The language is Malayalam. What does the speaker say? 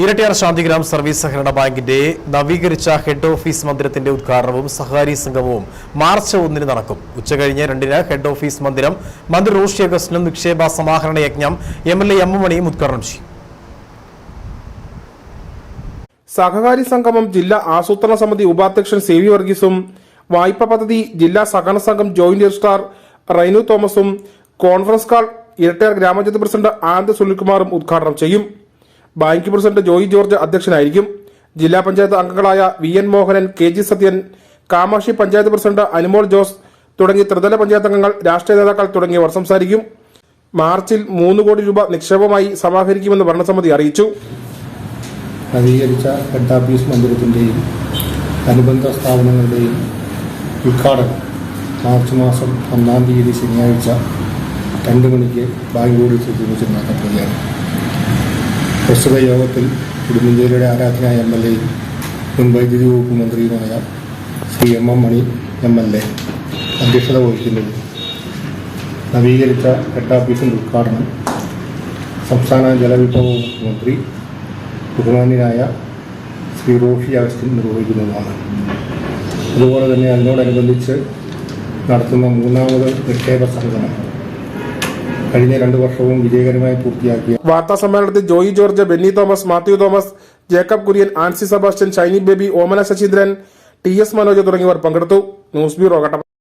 ഇരട്ടിയാർ ശാന്തിഗ്രാം സർവീസ് സഹകരണ ബാങ്കിന്റെ നവീകരിച്ച ഹെഡ് ഓഫീസ് മന്ദിരത്തിന്റെ ഉദ്ഘാടനവും സഹകാരി സംഗമവും മാർച്ച് ഒന്നിന് നടക്കും. ഉച്ചകഴിഞ്ഞ് രണ്ടിന് ഹെഡ് ഓഫീസ് മന്ദിരം മന്ത്രി റോഷി അഗസ്റ്റിനും നിക്ഷേപ സമാഹരണ യജ്ഞം എം എൽ എ എം മണിയും ഉദ്ഘാടനം ചെയ്യും. സഹകാരി സംഗമം ജില്ലാ ആസൂത്രണ സമിതി ഉപാധ്യക്ഷൻ സി വി വർഗീസും വായ്പ പദ്ധതി ജില്ലാ സഹകരണ സംഘം ജോയിന്റ് രജിസ്ട്രാർ റൈനു തോമസും കോൺഫറൻസ് കാൾ ഇരട്ടയാർ ഗ്രാമപഞ്ചായത്ത് പ്രസിഡന്റ് ആനന്ദ് സുനിൽകുമാറും ഉദ്ഘാടനം ചെയ്യും. ബാങ്ക് പ്രസിഡന്റ് ജോയി ജോർജ് അധ്യക്ഷനായിരിക്കും. ജില്ലാ പഞ്ചായത്ത് അംഗങ്ങളായ V N Mohanan K G Sathyan Kamakshi panchayat president Anumol Jose തുടങ്ങി ത്രിതല പഞ്ചായത്ത് അംഗങ്ങൾ രാഷ്ട്രീയ നേതാക്കൾ തുടങ്ങിയവർ സംസാരിക്കും. മാർച്ചിൽ മൂന്ന് കോടി രൂപ നിക്ഷേപമായി സമാഹരിക്കുമെന്ന് ഭരണസമിതി അറിയിച്ചു. നവീകരിച്ച ഹെഡ് ഓഫീസ് മന്ദിരത്തിന്റെയും അനുബന്ധ സ്ഥാപനങ്ങളുടെയും ഉദ്ഘാടനം മാർച്ച് മാസം ഒന്നാം തീയതി ശനിയാഴ്ച രണ്ട് മണിക്ക് ബാംഗ്ലൂരിൽ സ്ഥിതി നടത്തപ്പെടുകയാണ് പ്രസ്തുത യോഗത്തിൽ ഉടുമ്പഞ്ചേരിയുടെ ആരാധനായ എം എൽ എയും മുൻ വൈദ്യുതി വകുപ്പ് മന്ത്രിയുമായ Shri M M Mani M L A അധ്യക്ഷത വഹിക്കുന്നത് നവീകരിച്ച ഹെഡ് ഓഫീസിന്റെ ഉദ്ഘാടനം സംസ്ഥാന ജലവിഭവ വകുപ്പ് മന്ത്രി ബഹുമാന്യനായ ശ്രീ റോഷി അഗസ്റ്റിൻ നിർവഹിക്കുന്നതാണ് അതുപോലെ തന്നെ അതിനോടനുബന്ധിച്ച് നടത്തുന്ന മൂന്നാമത് നിക്ഷേപ സംഗമം കഴിഞ്ഞ രണ്ടു വർഷവും വിജയകരമായി പൂർത്തിയാക്കിയ വാർത്താ സമ്മേളനത്തിൽ ജോയി ജോർജ് ബെന്നി തോമസ് മാത്യു തോമസ് ജേക്കബ് കുര്യൻ ആൻസി സെബാസ്റ്റ്യൻ ഷൈനി ബേബി ഓമന ശശീന്ദ്രൻ ടി എസ് മനോജ് തുടങ്ങിയവർ പങ്കെടുത്തു. News bureau Kattappana.